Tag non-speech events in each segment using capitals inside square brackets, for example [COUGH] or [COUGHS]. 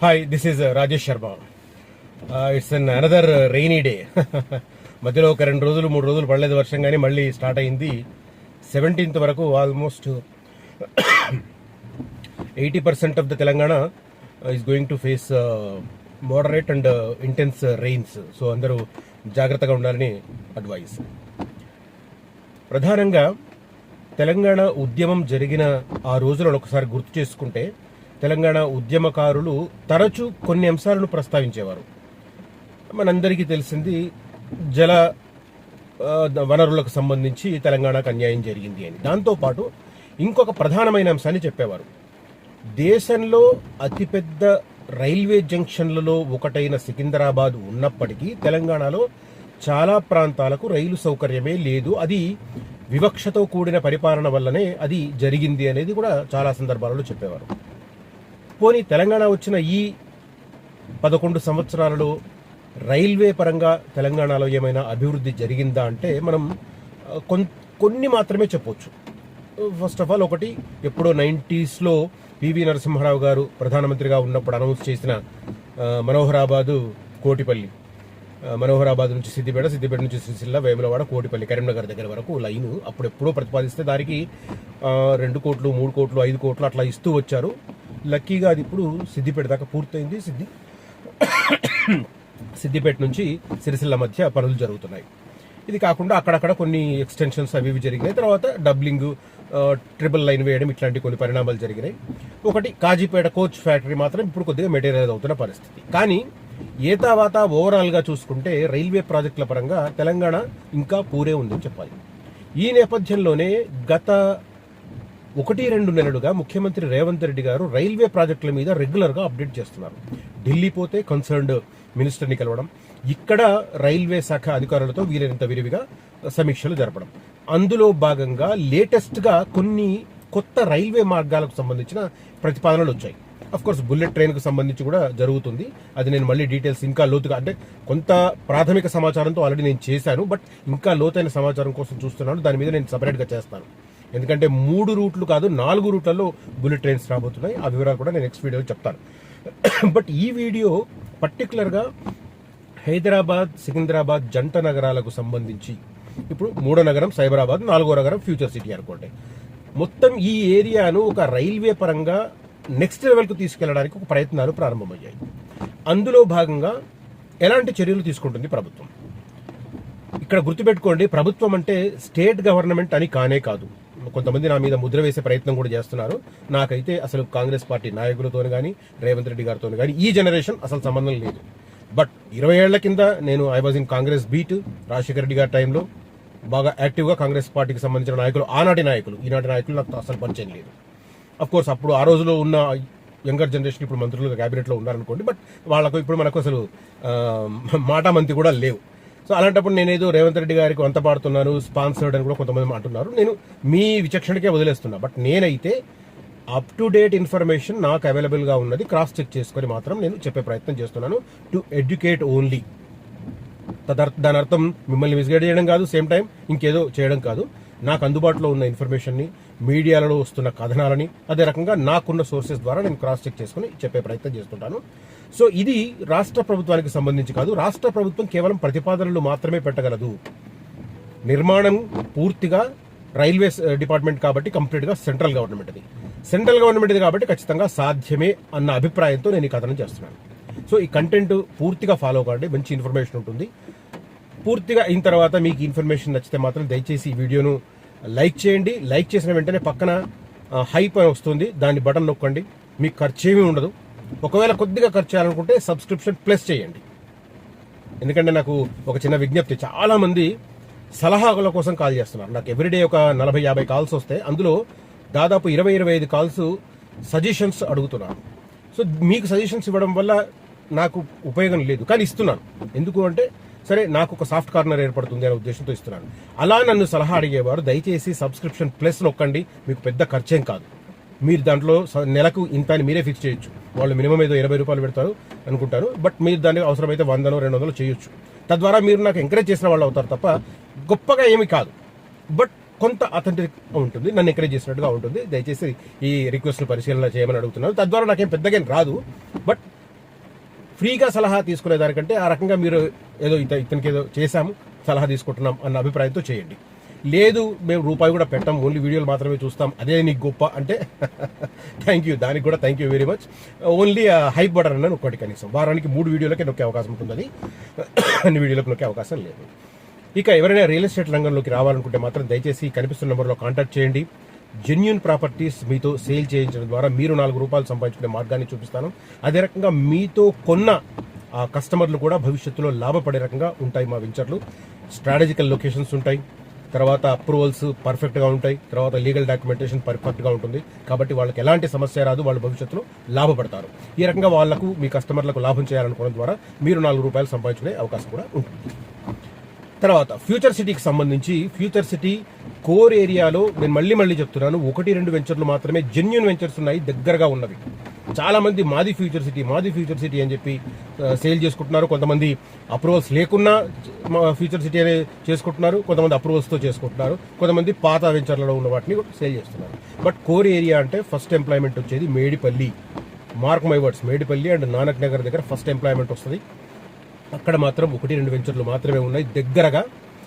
Hi this is Rajesh Sharma it's an another rainy day మధ్యలో ఒక రెండు రోజులు మూడు రోజులు పడలేదు వర్షం కానీ మళ్ళీ స్టార్ట్ అయింది. సెవెంటీన్త్ వరకు almost eighty percent of the Telangana is going to face moderate and intense rains so అందరూ జాగ్రత్తగా ఉండాలని అడ్వైస్ ప్రధానంగా తెలంగాణ ఉద్యమం జరిగిన ఆ రోజులను ఒకసారి గుర్తు చేసుకుంటే తెలంగాణ ఉద్యమకారులు తరచూ కొన్ని అంశాలను ప్రస్తావించేవారు. మనందరికీ తెలిసింది జల వనరులకు సంబంధించి తెలంగాణకు అన్యాయం జరిగింది అని. దాంతోపాటు ఇంకొక ప్రధానమైన అంశాన్ని చెప్పేవారు. దేశంలో అతిపెద్ద రైల్వే జంక్షన్లలో ఒకటైన సికింద్రాబాద్ ఉన్నప్పటికీ తెలంగాణలో చాలా ప్రాంతాలకు రైలు సౌకర్యమే లేదు. అది వివక్షతో కూడిన పరిపాలన వల్లనే అది జరిగింది అనేది కూడా చాలా సందర్భాలలో చెప్పేవారు. పోనీ తెలంగాణ వచ్చిన ఈ పదకొండు సంవత్సరాలలో రైల్వే పరంగా తెలంగాణలో ఏమైనా అభివృద్ధి జరిగిందా అంటే మనం కొన్- కొన్ని మాత్రమే చెప్పొచ్చు. ఫస్ట్ ఆఫ్ ఆల్ ఒకటి ఎప్పుడో నైంటీస్లో పివి నరసింహారావు గారు ప్రధానమంత్రిగా ఉన్నప్పుడు అనౌన్స్ చేసిన మనోహరాబాదు కోటిపల్లి. మనోహరాబాద్ నుంచి సిద్దిపేట సిద్దిపేట నుంచి సిరిసిల్ల వేములవాడ కోటిపల్లి కరీంనగర్ దగ్గర వరకు లైన్ అప్పుడెప్పుడో ప్రతిపాదిస్తే దానికి రెండు కోట్లు మూడు కోట్లు ఐదు కోట్లు అట్లా ఇస్తూ వచ్చారు. లక్కీగా అది ఇప్పుడు సిద్దిపేట దాకా పూర్తయింది. సిద్ధి సిద్దిపేట నుంచి సిరిసిల్ల మధ్య పనులు జరుగుతున్నాయి. ఇది కాకుండా అక్కడక్కడ కొన్ని ఎక్స్టెన్షన్స్ అవి ఇవి జరిగినాయి. తర్వాత డబ్లింగ్ ట్రిపుల్ లైన్ వేయడం ఇట్లాంటి కొన్ని పరిణామాలు జరిగినాయి. ఒకటి కాజీపేట కోచ్ ఫ్యాక్టరీ మాత్రం ఇప్పుడు కొద్దిగా మెటీరియల్ అవుతున్న పరిస్థితి. కానీ ఏ తర్వాత ఓవరాల్గా చూసుకుంటే రైల్వే ప్రాజెక్టుల పరంగా తెలంగాణ ఇంకా పూరే ఉందని చెప్పాలి. ఈ నేపథ్యంలోనే గత ఒకటి రెండు నెలలుగా ముఖ్యమంత్రి రేవంత్ రెడ్డి గారు రైల్వే ప్రాజెక్టుల మీద రెగ్యులర్గా అప్డేట్ చేస్తున్నారు. ఢిల్లీ పోతే కన్సర్న్డ్ మినిస్టర్ని కలవడం ఇక్కడ రైల్వే శాఖ అధికారులతో వీలైనంత విరివిగా సమీక్షలు జరపడం. అందులో భాగంగా లేటెస్ట్గా కొన్ని కొత్త రైల్వే మార్గాలకు సంబంధించిన ప్రతిపాదనలు వచ్చాయి. అఫ్ కోర్స్ బుల్లెట్ ట్రైన్కు సంబంధించి కూడా జరుగుతుంది. అది నేను మళ్ళీ డీటెయిల్స్ ఇంకా లోతుగా అంటే కొంత ప్రాథమిక సమాచారంతో ఆల్రెడీ నేను చేశాను బట్ ఇంకా లోతైన సమాచారం కోసం చూస్తున్నాను. దాని మీద నేను సపరేట్గా చేస్తాను. ఎందుకంటే మూడు రూట్లు కాదు నాలుగు రూట్లలో బుల్లెట్ ట్రైన్స్ రాబోతున్నాయి. ఆ వివరాలు కూడా నేను నెక్స్ట్ వీడియోలో చెప్తాను. [CLEARS THROAT] బట్ ఈ వీడియో పర్టికులర్గా హైదరాబాద్ సికింద్రాబాద్ జంట నగరాలకు సంబంధించి ఇప్పుడు మూడో నగరం సైబరాబాద్ నాలుగో నగరం ఫ్యూచర్ సిటీ అనుకోండి. మొత్తం ఈ ఏరియాను ఒక రైల్వే పరంగా నెక్స్ట్ లెవెల్కు తీసుకెళ్ళడానికి ఒక ప్రయత్నాలు ప్రారంభమయ్యాయి. అందులో భాగంగా ఎలాంటి చర్యలు తీసుకుంటుంది ప్రభుత్వం? ఇక్కడ గుర్తుపెట్టుకోండి ప్రభుత్వం అంటే స్టేట్ గవర్నమెంట్ అని కానే కాదు. కొంతమంది నా మీద ముద్ర వేసే ప్రయత్నం కూడా చేస్తున్నారు. నాకైతే అసలు కాంగ్రెస్ పార్టీ నాయకులతో కానీ రేవంత్ రెడ్డి గారితో కానీ ఈ జనరేషన్ అసలు సంబంధం లేదు. బట్ ఇరవై ఏళ్ళ కింద నేను I was in Congress beat Rajasekhara Reddy గారి టైంలో బాగా యాక్టివ్గా కాంగ్రెస్ పార్టీకి సంబంధించిన నాయకులు ఆనాటి నాయకులు. ఈనాటి నాయకులు నాకు అసలు పరిచయం లేదు. అఫ్ కోర్స్ అప్పుడు ఆ రోజులో ఉన్న యంగర్ జనరేషన్ ఇప్పుడు మంత్రులుగా క్యాబినెట్లో ఉన్నారనుకోండి బట్ వాళ్ళకు ఇప్పుడు మనకు అసలు ఆ, మాట మంతి కూడా లేవు. సో అలాంటప్పుడు నేనేదో రేవంత్ రెడ్డి గారికి వంత పాడుతున్నాను స్పాన్సర్డ్ అని కూడా కొంతమంది అంటున్నారు. నేను మీ విచక్షణకే వదిలేస్తున్నా. బట్ నేనైతే అప్ టు డేట్ ఇన్ఫర్మేషన్ నాకు అవైలబుల్గా ఉన్నది క్రాస్ చెక్ చేసుకొని మాత్రం నేను చెప్పే ప్రయత్నం చేస్తున్నాను. టు ఎడ్యుకేట్ ఓన్లీ దాని అర్థం మిమ్మల్ని మిస్గైడ్ చేయడం కాదు సేమ్ టైం ఇంకేదో చేయడం కాదు. నాకు అందుబాటులో ఉన్న ఇన్ఫర్మేషన్ని మీడియాలలో వస్తున్న కథనాలని అదే రకంగా నాకున్న సోర్సెస్ ద్వారా నేను క్రాస్ చెక్ చేసుకుని చెప్పే ప్రయత్నం చేస్తుంటాను. సో ఇది రాష్ట్ర ప్రభుత్వానికి సంబంధించి కాదు రాష్ట్ర ప్రభుత్వం కేవలం ప్రతిపాదనలు మాత్రమే పెట్టగలదు. నిర్మాణం పూర్తిగా రైల్వేస్ డిపార్ట్మెంట్ కాబట్టి కంప్లీట్గా సెంట్రల్ గవర్నమెంట్ ఇది సెంట్రల్ గవర్నమెంట్ ఇది కాబట్టి ఖచ్చితంగా సాధ్యమే అన్న అభిప్రాయంతో నేను ఈ కథనం చేస్తున్నాను. సో ఈ కంటెంట్ పూర్తిగా ఫాలో కావండి మంచి ఇన్ఫర్మేషన్ ఉంటుంది. పూర్తిగా అయిన తర్వాత మీకు ఇన్ఫర్మేషన్ నచ్చితే మాత్రం దయచేసి ఈ వీడియోను లైక్ చేయండి. లైక్ చేసిన వెంటనే పక్కన హైప్ అని వస్తుంది దాన్ని బటన్ నొక్కండి. మీకు ఖర్చు ఏమీ ఉండదు. ఒకవేళ కొద్దిగా ఖర్చు చేయాలనుకుంటే సబ్స్క్రిప్షన్ ప్లస్ చేయండి. ఎందుకంటే నాకు ఒక చిన్న విజ్ఞప్తి చాలామంది సలహాల కోసం కాల్ చేస్తున్నారు. నాకు ఎవ్రీడే ఒక నలభై యాభై కాల్స్ వస్తే అందులో దాదాపు ఇరవై ఇరవై ఐదు కాల్స్ సజెషన్స్ అడుగుతున్నారు. సో మీకు సజెషన్స్ ఇవ్వడం వల్ల నాకు ఉపయోగం లేదు కానీ ఇస్తున్నాను. ఎందుకు అంటే సరే నాకు ఒక సాఫ్ట్ కార్నర్ ఏర్పడుతుంది అనే ఉద్దేశంతో ఇస్తున్నాను. అలా నన్ను సలహా అడిగేవారు దయచేసి సబ్స్క్రిప్షన్ ప్లస్ నొక్కండి మీకు పెద్ద ఖర్చేం కాదు. మీరు దాంట్లో స- నెలకు ఇంత అని మీరే ఫిక్స్ చేయొచ్చు. వాళ్ళు మినిమం ఏదో ఇరవై రూపాయలు పెడతారు అనుకుంటారు బట్ మీరు దానికి అవసరమైతే వందనో రెండు వందలు చేయొచ్చు. తద్వారా మీరు నాకు ఎంకరేజ్ చేసిన వాళ్ళు అవుతారు తప్ప గొప్పగా ఏమి కాదు. బట్ కొంత అథెంటిక్ ఉంటుంది నన్ను ఎంకరేజ్ చేసినట్టుగా ఉంటుంది. దయచేసి ఈ రిక్వెస్ట్ పరిశీలన చేయమని అడుగుతున్నాను. తద్వారా నాకేం పెద్దగా రాదు. బట్ ఫ్రీగా సలహా తీసుకునే దానికంటే ఆ రకంగా మీరు ఏదో ఇత ఇతనికి ఏదో చేశాము సలహా తీసుకుంటున్నాం అన్న అభిప్రాయంతో చేయండి. లేదు మేము రూపాయి కూడా పెట్టాం ఓన్లీ వీడియోలు మాత్రమే చూస్తాం. అదే నీకు గొప్ప అంటే [LAUGHS] థ్యాంక్ యూ దానికి కూడా thank you very much only hype button అన్న ఒకటి కనీసం. వారానికి మూడు వీడియోలకే నొక్కే అవకాశం ఉంటుంది అది [COUGHS] అన్ని వీడియోలకు నొక్కే అవకాశం లేదు. ఇక ఎవరైనా రియల్ ఎస్టేట్ రంగంలోకి రావాలనుకుంటే మాత్రం దయచేసి కనిపిస్తున్న నెంబర్లో కాంటాక్ట్ చేయండి. జెన్యున్ ప్రాపర్టీస్ మీతో సేల్ చేయించడం ద్వారా మీరు నాలుగు రూపాయలు సంపాదించుకునే మార్గాన్ని చూపిస్తాను. అదే రకంగా మీతో కొన్న ఆ కస్టమర్లు కూడా భవిష్యత్తులో లాభపడే రకంగా ఉంటాయి మా వెంచర్లు స్ట్రాటజికల్ లొకేషన్స్ ఉంటాయి. తర్వాత అప్రూవల్స్ పర్ఫెక్ట్గా ఉంటాయి. తర్వాత లీగల్ డాక్యుమెంటేషన్ పర్ఫెక్ట్గా ఉంటుంది. కాబట్టి వాళ్ళకి ఎలాంటి సమస్య రాదు. వాళ్ళు భవిష్యత్తులో లాభపడతారు. ఈ రకంగా వాళ్ళకు మీ కస్టమర్లకు లాభం చేయాలనుకోవడం ద్వారా మీరు నాలుగు రూపాయలు సంపాదించుకునే అవకాశం కూడా ఉంటుంది. తర్వాత ఫ్యూచర్ సిటీకి సంబంధించి ఫ్యూచర్ సిటీ కోర్ ఏరియాలో నేను మళ్ళీ మళ్ళీ చెప్తున్నాను. ఒకటి రెండు వెంచర్లు మాత్రమే జెన్యున్ వెంచర్స్ ఉన్నాయి దగ్గరగా ఉన్నవి. చాలా మంది మాది ఫ్యూచర్ సిటీ మాది ఫ్యూచర్ సిటీ అని చెప్పి సేల్ చేసుకుంటున్నారు. కొంతమంది అప్రూవల్స్ లేకున్నా మా ఫ్యూచర్ సిటీ అనే చేసుకుంటున్నారు. కొంతమంది అప్రూవల్స్తో చేసుకుంటున్నారు. కొంతమంది పాత వెంచర్లలో ఉన్న వాటిని సేల్ చేస్తున్నారు. బట్ కోర్ ఏరియా అంటే ఫస్ట్ ఎంప్లాయ్మెంట్ వచ్చేది Medipalli. Mark my words Medipalli and Nanak Nagar దగ్గర ఫస్ట్ ఎంప్లాయ్మెంట్ వస్తుంది. అక్కడ మాత్రం ఒకటి రెండు వెంచర్లు మాత్రమే ఉన్నాయి. దగ్గరగా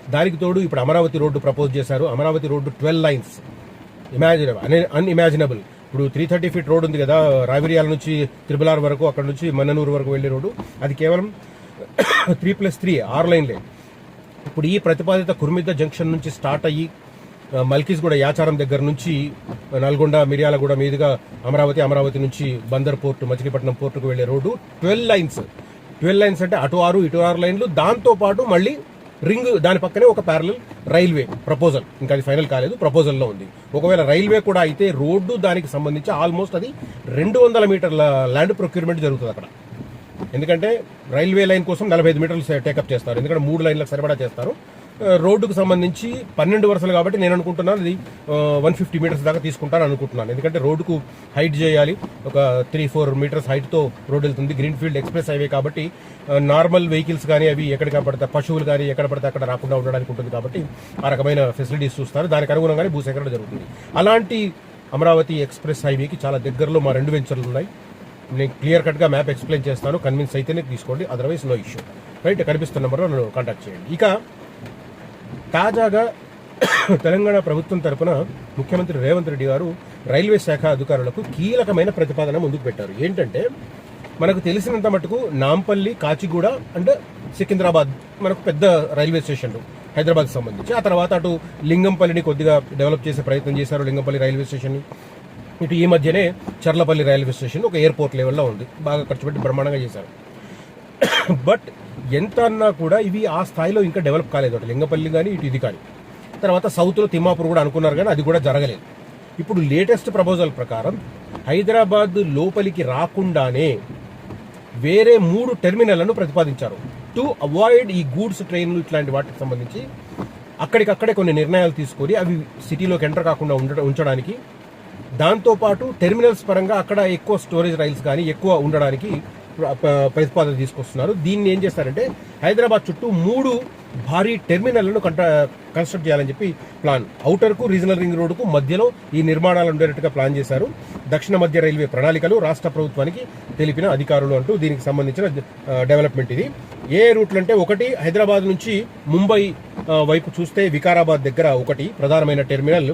దానికి తోడు ఇప్పుడు అమరావతి రోడ్డు ప్రపోజ్ చేశారు. Amaravati road twelve lines imaginable unimaginable ఇప్పుడు త్రీ థర్టీ ఫీట్ రోడ్ ఉంది కదా రావిరియాల నుంచి త్రిబులార్ వరకు అక్కడ నుంచి మన్ననూరు వరకు వెళ్ళే రోడ్డు. అది కేవలం త్రీ ప్లస్ త్రీ ఆరు లైన్లే. ఇప్పుడు ఈ ప్రతిపాదిత కుర్మిద్ద జంక్షన్ నుంచి స్టార్ట్ అయ్యి మల్కీస్గూడ యాచారం దగ్గర నుంచి నల్గొండ మిర్యాలగూడ మీదుగా అమరావతి అమరావతి నుంచి బందర్ పోర్టు మచిలీపట్నం పోర్టుకు వెళ్ళే road. Twelve lanes. Twelve lanes అంటే అటు ఆరు ఇటు ఆరు లైన్లు. దాంతో పాటు మళ్ళీ రింగ్ దాని పక్కనే ఒక ప్యారలల్ రైల్వే ప్రపోజల్ ఇంకా అది ఫైనల్ కాలేదు ప్రపోజల్లో ఉంది. ఒకవేళ రైల్వే కూడా అయితే రోడ్డు దానికి సంబంధించి ఆల్మోస్ట్ అది రెండు వందల మీటర్ల ల్యాండ్ ప్రొక్యూర్మెంట్ జరుగుతుంది అక్కడ. ఎందుకంటే రైల్వే లైన్ కోసం నలభై ఐదు మీటర్లు టేకప్ చేస్తారు. ఎందుకంటే మూడు లైన్లకు సరిపడా చేస్తారు. రోడ్డుకు సంబంధించి పన్నెండు వరుసలు కాబట్టి నేను అనుకుంటున్నాను అది వన్ ఫిఫ్టీ మీటర్స్ దాకా తీసుకుంటాను అనుకుంటున్నాను. ఎందుకంటే రోడ్డుకు హైట్ చేయాలి. ఒక త్రీ ఫోర్ మీటర్స్ హైట్తో రోడ్ వెళ్తుంది. గ్రీన్ ఫీల్డ్ ఎక్స్ప్రెస్ హైవే కాబట్టి నార్మల్ వెహికల్స్ కానీ అవి ఎక్కడ పడితే పశువులు కానీ ఎక్కడ పడితే అక్కడ రాకుండా ఉండడానికి ఉంటుంది కాబట్టి ఆ రకమైన ఫెసిలిటీస్ చూస్తారు. దానికి అనుగుణంగానే భూసేకరణ జరుగుతుంది. అలాంటి అమరావతి ఎక్స్ప్రెస్ హైవేకి చాలా దగ్గరలో మా రెండు వెంచర్లు ఉన్నాయి. నేను క్లియర్ కట్గా మ్యాప్ ఎక్స్ప్లెయిన్ చేస్తాను. కన్విన్స్ అయితేనే తీసుకోండి. అదర్వైజ్ నో ఇష్యూ రైట్ కనిపిస్తున్న నెంబర్లో నన్ను కాంటాక్ట్ చేయండి. ఇక తాజాగా తెలంగాణ ప్రభుత్వం తరపున ముఖ్యమంత్రి రేవంత్ రెడ్డి గారు రైల్వే శాఖ అధికారులకు కీలకమైన ప్రతిపాదన ముందుకు పెట్టారు. ఏంటంటే మనకు తెలిసినంత మటుకు నాంపల్లి కాచిగూడ అండ్ సికింద్రాబాద్ మనకు పెద్ద రైల్వే స్టేషన్లు హైదరాబాద్ సంబంధించి. ఆ తర్వాత అటు లింగంపల్లిని కొద్దిగా డెవలప్ చేసే ప్రయత్నం చేశారు లింగంపల్లి రైల్వే స్టేషన్ ఇటు ఈ మధ్యనే చర్లపల్లి రైల్వే స్టేషన్ ఒక ఎయిర్పోర్ట్ లెవెల్లో ఉంది. బాగా ఖర్చు పెట్టి బ్రహ్మాండంగా చేశారు. బట్ ఎంత అన్నా కూడా ఇవి ఆ స్థాయిలో ఇంకా డెవలప్ కాలేదు అటు. లింగపల్లి కానీ ఇటు ఇది కానీ. తర్వాత సౌత్లో తిమ్మాపూర్ కూడా అనుకున్నారు కానీ అది కూడా జరగలేదు. ఇప్పుడు లేటెస్ట్ ప్రపోజల్ ప్రకారం హైదరాబాద్ లోపలికి రాకుండానే వేరే మూడు టెర్మినల్లను ప్రతిపాదించారు. టు అవాయిడ్ ఈ గూడ్స్ ట్రైన్లు ఇట్లాంటి వాటికి సంబంధించి అక్కడికక్కడే కొన్ని నిర్ణయాలు తీసుకొని అవి సిటీలోకి ఎంటర్ కాకుండా ఉండ ఉంచడానికి. దాంతోపాటు టెర్మినల్స్ పరంగా అక్కడ ఎక్కువ స్టోరేజ్ రైల్స్ కానీ ఎక్కువ ఉండడానికి ప్రతిపాదన తీసుకొస్తున్నారు. దీన్ని ఏం చేస్తారంటే హైదరాబాద్ చుట్టూ మూడు భారీ టెర్మినల్లను కంట కన్స్ట్రక్ట్ చేయాలని చెప్పి ప్లాన్. అవుటర్కు రీజనల్ రింగ్ రోడ్డుకు మధ్యలో ఈ నిర్మాణాలు ఉండేటట్టుగా ప్లాన్ చేశారు. దక్షిణ మధ్య రైల్వే ప్రణాళికలు రాష్ట్ర ప్రభుత్వానికి తెలిపిన అధికారులు అంటూ దీనికి సంబంధించిన డెవలప్మెంట్ ఇది. ఏ రూట్లు అంటే ఒకటి హైదరాబాద్ నుంచి ముంబై వైపు చూస్తే వికారాబాద్ దగ్గర ఒకటి ప్రధానమైన టెర్మినల్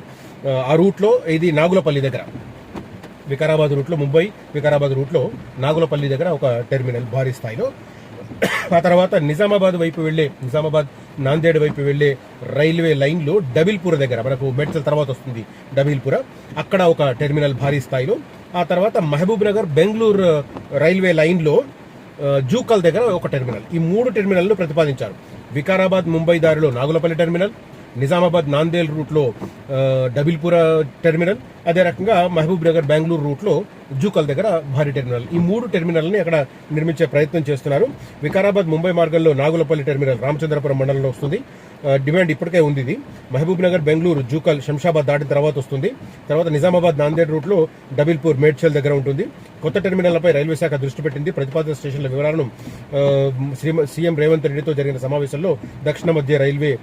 ఆ రూట్లో ఇది నాగులపల్లి దగ్గర. వికారాబాద్ రూట్లో ముంబై వికారాబాద్ రూట్లో నాగులపల్లి దగ్గర ఒక టెర్మినల్ భారీ స్థాయిలో. ఆ తర్వాత నిజామాబాద్ వైపు వెళ్ళే నిజామాబాద్ నాందేడ్ వైపు వెళ్ళే రైల్వే లైన్లో డబిల్పూర్ దగ్గర మనకు మెడ్చల్ తర్వాత వస్తుంది డబిల్పుర. అక్కడ ఒక టెర్మినల్ భారీ స్థాయిలో. ఆ తర్వాత మహబూబ్ నగర్ బెంగళూరు రైల్వే లైన్లో జూకల్ దగ్గర ఒక టెర్మినల్. ఈ మూడు టెర్మినల్ను ప్రతిపాదించారు. వికారాబాద్ ముంబై దారిలో నాగులపల్లి టెర్మినల్ నిజామాబాద్ నాందేల్ రూట్లో డబిల్పుర టెర్మినల్ అదే రకంగా మహబూబ్ నగర్ బెంగళూరు రూట్లో జూకల్ దగ్గర భారీ టెర్మినల్. ఈ మూడు టెర్మినల్ని అక్కడ నిర్మించే ప్రయత్నం చేస్తున్నారు. వికారాబాద్ ముంబై మార్గంలో నాగులపల్లి టెర్మినల్ రామచంద్రపురం మండలంలో వస్తుంది. డిమాండ్ ఇప్పటికే ఉంది ఇది. మహబూబ్ నగర్ బెంగళూరు జూకల్ శంషాబాద్ దాటిన తర్వాత వస్తుంది. తర్వాత నిజామాబాద్ నాందేడ్ రూట్లో డబిల్పూర్ మేడ్చల్ దగ్గర ఉంటుంది. కొత్త టెర్మినల్లపై రైల్వే శాఖ దృష్టి పెట్టింది. ప్రతిపాదిత స్టేషన్ల వివరాలను సీఎం రేవంత్ రెడ్డితో జరిగిన సమావేశంలో దక్షిణ మధ్య రైల్వే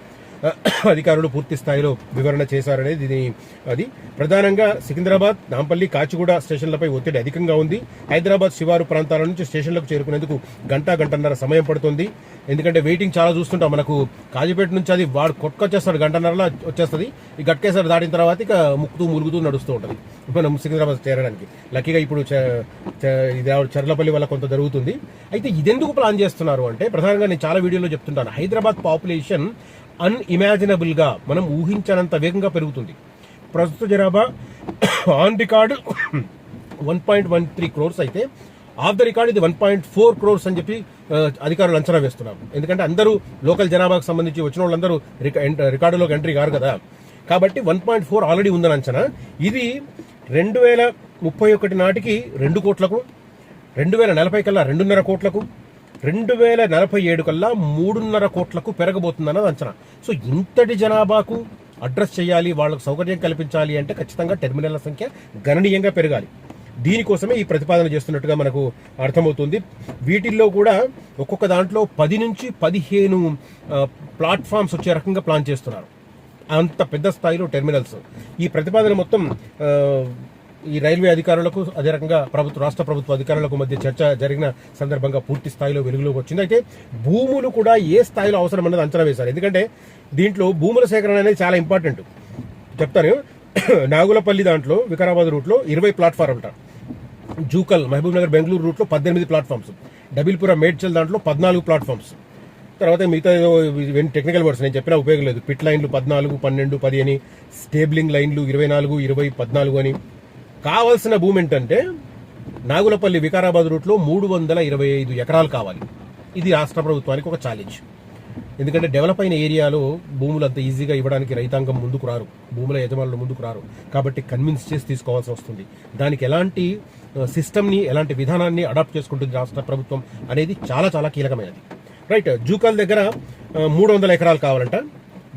అధికారులు పూర్తి స్థాయిలో వివరణ చేశారనేది దీని అది ప్రధానంగా సికింద్రాబాద్ నాంపల్లి కాచిగూడ స్టేషన్లపై ఒత్తిడి అధికంగా ఉంది. హైదరాబాద్ శివారు ప్రాంతాల నుంచి స్టేషన్లకు చేరుకునేందుకు గంట గంటన్నర సమయం పడుతుంది. ఎందుకంటే వెయిటింగ్ చాలా చూస్తుంటాం మనకు. కాజీపేట నుంచి అది వాడు కొట్టుకొచ్చేస్తాడు గంటన్నరలో వచ్చేస్తుంది. ఈ గట్కేసారి దాటిన తర్వాత ఇక ముక్కుతూ ములుగుతూ నడుస్తూ ఉంటుంది. మనం సికింద్రాబాద్ చేరడానికి. లక్కీగా ఇప్పుడు చ- చ- ఇది చర్లపల్లి వల్ల కొంత జరుగుతుంది. అయితే ఇదెందుకు ప్లాన్ చేస్తున్నారు అంటే ప్రధానంగా నేను చాలా వీడియోలో చెప్తుంటాను. హైదరాబాద్ పాపులేషన్ అన్ఇమాజినబుల్గా మనం ఊహించనంత వేగంగా పెరుగుతుంది. ప్రస్తుత జనాభా on record one point one three crores అయితే ఆఫ్ ద రికార్డ్ ఇది వన్ పాయింట్ ఫోర్ క్రోర్స్ అని చెప్పి అధికారులు అంచనా వేస్తున్నారు. ఎందుకంటే అందరూ లోకల్ జనాభాకు సంబంధించి వచ్చిన వాళ్ళందరూ రికార్డులోకి ఎంట్రీ కారు కదా. కాబట్టి వన్ పాయింట్ ఫోర్ ఆల్రెడీ ఉందని అంచనా. ఇది రెండు వేల ముప్పై ఒకటి నాటికి రెండు కోట్లకు రెండు వేల నలభై కల్లా రెండున్నర కోట్లకు రెండు వేల నలభై ఏడు కల్లా మూడున్నర కోట్లకు పెరగబోతుందన్నది అంచనా. సో ఇంతటి జనాభాకు అడ్రస్ చేయాలి వాళ్ళకు సౌకర్యం కల్పించాలి అంటే ఖచ్చితంగా టెర్మినల్ల సంఖ్య గణనీయంగా పెరగాలి. దీనికోసమే ఈ ప్రతిపాదన చేస్తున్నట్టుగా మనకు అర్థమవుతుంది. వీటిల్లో కూడా ఒక్కొక్క దాంట్లో పది నుంచి పదిహేను ప్లాట్ఫామ్స్ వచ్చే రకంగా ప్లాన్ చేస్తున్నారు. అంత పెద్ద స్థాయిలో టెర్మినల్స్. ఈ ప్రతిపాదన మొత్తం ఈ రైల్వే అధికారులకు అదే రకంగా ప్రభుత్వ రాష్ట్ర ప్రభుత్వ అధికారులకు మధ్య చర్చ జరిగిన సందర్భంగా పూర్తి స్థాయిలో వెలుగులోకి వచ్చింది. అయితే భూములు కూడా ఏ స్థాయిలో అవసరం అంచనా వేశారు. ఎందుకంటే దీంట్లో భూముల సేకరణ అనేది చాలా ఇంపార్టెంట్. చెప్తాను. [COUGHS] నాగులపల్లి దాంట్లో వికారాబాద్ రూట్లో ఇరవై ప్లాట్ఫారం ఉంటారు జూకల్ మహబూబ్ నగర్ బెంగళూరు రూట్లో పద్దెనిమిది ప్లాట్ఫామ్స్. డబిల్పుర మేడ్చల్ దాంట్లో పద్నాలుగు ప్లాట్ఫామ్స్. తర్వాత మిగతా ఏదో టెక్నికల్ వర్డ్స్ నేను చెప్పినా ఉపయోగం లేదు. పిట్ లైన్లు పద్నాలుగు పన్నెండు పది అని స్టేబ్లింగ్ లైన్లు ఇరవై నాలుగు ఇరవై పద్నాలుగు అని. కావాల్సిన భూమి ఏంటంటే నాగులపల్లి వికారాబాద్ రూట్లో మూడు వందల ఇరవై ఐదు ఎకరాలు కావాలి. ఇది రాష్ట్ర ప్రభుత్వానికి ఒక ఛాలెంజ్ ఎందుకంటే డెవలప్ అయిన ఏరియాలో భూములు అంత ఈజీగా ఇవ్వడానికి రైతాంగం ముందుకు రారు. భూముల యజమానులు ముందుకు రారు. కాబట్టి కన్విన్స్ చేసి తీసుకోవాల్సి వస్తుంది. దానికి ఎలాంటి సిస్టమ్ని ఎలాంటి విధానాన్ని అడాప్ట్ చేసుకుంటుంది రాష్ట్ర ప్రభుత్వం అనేది చాలా చాలా కీలకమైనది. రైట్ జూకాల్ దగ్గర మూడు వందల ఎకరాలు కావాలంట.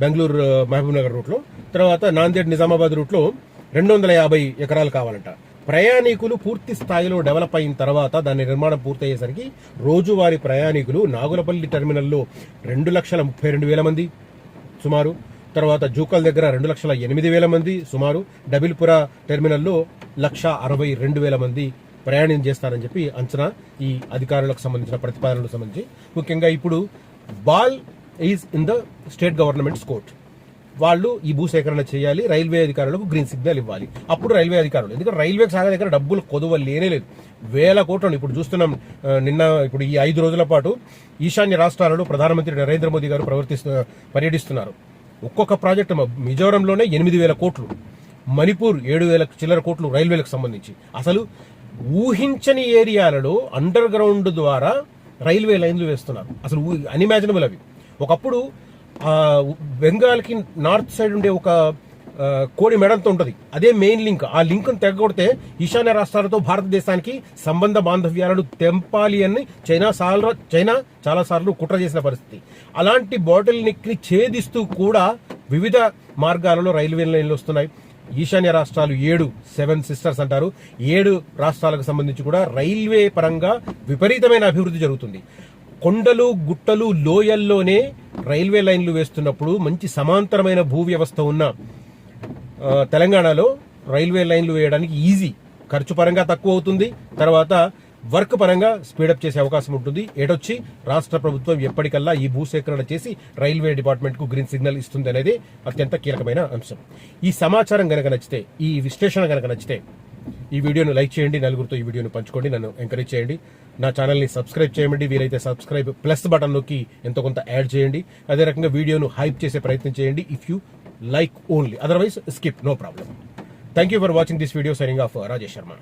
బెంగళూరు మహబూబ్ నగర్ రూట్లో. తర్వాత నాందేడ్ నిజామాబాద్ రూట్లో రెండు వందల యాభై ఎకరాలు కావాలంట. ప్రయాణికులు పూర్తి స్థాయిలో డెవలప్ అయిన తర్వాత దాని నిర్మాణం పూర్తయ్యేసరికి రోజువారీ ప్రయాణికులు నాగులపల్లి టెర్మినల్లో రెండు లక్షల ముప్పై రెండు వేల మంది సుమారు తర్వాత జూకల్ దగ్గర రెండు లక్షల ఎనిమిది వేల మంది సుమారు డబిల్పుర టెర్మినల్లో లక్ష అరవై రెండు వేల మంది ప్రయాణం చేస్తారని చెప్పి అంచనా ఈ అధికారులకు సంబంధించిన ప్రతిపాదనలకు సంబంధించి. ముఖ్యంగా ఇప్పుడు ball is in the state government's court. వాళ్ళు ఈ భూసేకరణ చేయాలి రైల్వే అధికారులకు గ్రీన్ సిగ్నల్ ఇవ్వాలి. అప్పుడు రైల్వే అధికారులు ఎందుకంటే రైల్వే శాఖ దగ్గర డబ్బులు కొదువ లేనే లేదు. వేల కోట్లను ఇప్పుడు చూస్తున్నాం నిన్న ఇప్పుడు ఈ ఐదు రోజుల పాటు ఈశాన్య రాష్ట్రాలలో ప్రధానమంత్రి నరేంద్ర మోదీ గారు ప్రవర్తిస్తు పర్యటిస్తున్నారు. ఒక్కొక్క ప్రాజెక్టు మిజోరంలోనే ఎనిమిది వేల కోట్లు మణిపూర్ ఏడు వేల చిల్లర కోట్లు రైల్వేలకు సంబంధించి. అసలు ఊహించని ఏరియాలలో అండర్ గ్రౌండ్ ద్వారా రైల్వే లైన్లు వేస్తున్నారు. అసలు అన్ఇమాజినబుల్ అవి. ఒకప్పుడు బెంగాల్కి నార్త్ సైడ్ ఉండే ఒక కోడి మెడంతో ఉంటుంది. అదే మెయిన్ లింక్. ఆ లింక్ను తెగకొడితే ఈశాన్య రాష్ట్రాలతో భారతదేశానికి సంబంధ బాంధవ్యాలను తెంపాలి అని చైనా సార్లు చైనా చాలా సార్లు కుట్ర చేసిన పరిస్థితి. అలాంటి బాటిల్ని ఛేదిస్తూ కూడా వివిధ మార్గాలలో రైల్వే లైన్లు వస్తున్నాయి. ఈశాన్య రాష్ట్రాలు ఏడు సెవెన్ సిస్టర్స్ అంటారు. ఏడు రాష్ట్రాలకు సంబంధించి కూడా రైల్వే పరంగా విపరీతమైన అభివృద్ధి జరుగుతుంది. కొండలు గుట్టలు లోయల్లోనే రైల్వే లైన్లు వేస్తున్నప్పుడు మంచి సమాంతరమైన భూ వ్యవస్థ ఉన్న తెలంగాణలో రైల్వే లైన్లు వేయడానికి ఈజీ. ఖర్చు పరంగా తక్కువ అవుతుంది. తర్వాత వర్క్ పరంగా స్పీడప్ చేసే అవకాశం ఉంటుంది. ఏటొచ్చి రాష్ట్ర ప్రభుత్వం ఎప్పటికల్లా ఈ భూసేకరణ చేసి రైల్వే డిపార్ట్మెంట్కు గ్రీన్ సిగ్నల్ ఇస్తుంది అనేది అత్యంత కీలకమైన అంశం. ఈ సమాచారం కనుక నచ్చితే ఈ విశ్లేషణ కనుక నచ్చితే ఈ వీడియోను లైక్ చేయండి నలుగురితో ఈ వీడియోను పంచుకోండి నన్ను ఎంకరేజ్ చేయండి. నా ఛానల్ని సబ్స్క్రైబ్ చేయండి. వీలైతే సబ్స్క్రైబ్ ప్లస్ బటన్ నొక్కి ఎంతో కొంత యాడ్ చేయండి. అదే రకంగా వీడియోను హైప్ చేసే ప్రయత్నం చేయండి. If you like only otherwise skip no problem thank you for watching this video signing off Rajesh Sharma